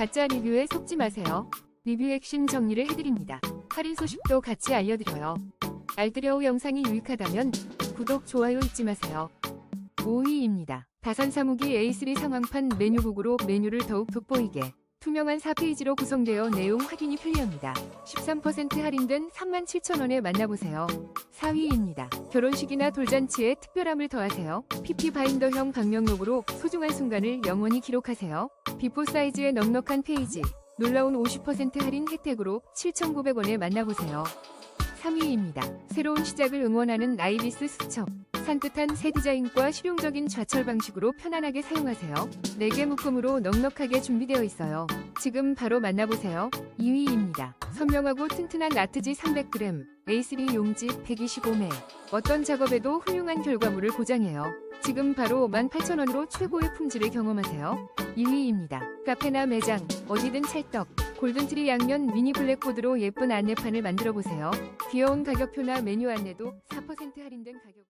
가짜 리뷰에 속지 마세요. 리뷰 핵심 정리를 해드립니다. 할인 소식도 같이 알려드려요. 알뜰여우 영상이 유익하다면 구독, 좋아요 잊지 마세요. 5위입니다. 다산 사무기 A3 상황판 메뉴북으로 메뉴를 더욱 돋보이게 투명한 4페이지로 구성되어 내용 확인이 편리합니다. 13% 할인된 37,000원에 만나보세요. 4위입니다. 결혼식이나 돌잔치에 특별함을 더하세요. PP 바인더형 방명록으로 소중한 순간을 영원히 기록하세요. 비포 사이즈의 넉넉한 페이지, 놀라운 50% 할인 혜택으로 7,900원에 만나보세요. 3위입니다. 새로운 시작을 응원하는 나이비스 수첩. 산뜻한 새 디자인과 실용적인 좌철 방식으로 편안하게 사용하세요. 4개 묶음으로 넉넉하게 준비되어 있어요. 지금 바로 만나보세요. 2위입니다. 선명하고 튼튼한 나트지 300g, A3 용지 125매. 어떤 작업에도 훌륭한 결과물을 보장해요. 지금 바로 18,000원으로 최고의 품질을 경험하세요. 1위입니다. 카페나 매장, 어디든 찰떡. 골든트리 양면 미니 블랙보드로 예쁜 안내판을 만들어 보세요. 귀여운 가격표나 메뉴 안내도 4% 할인된 가격.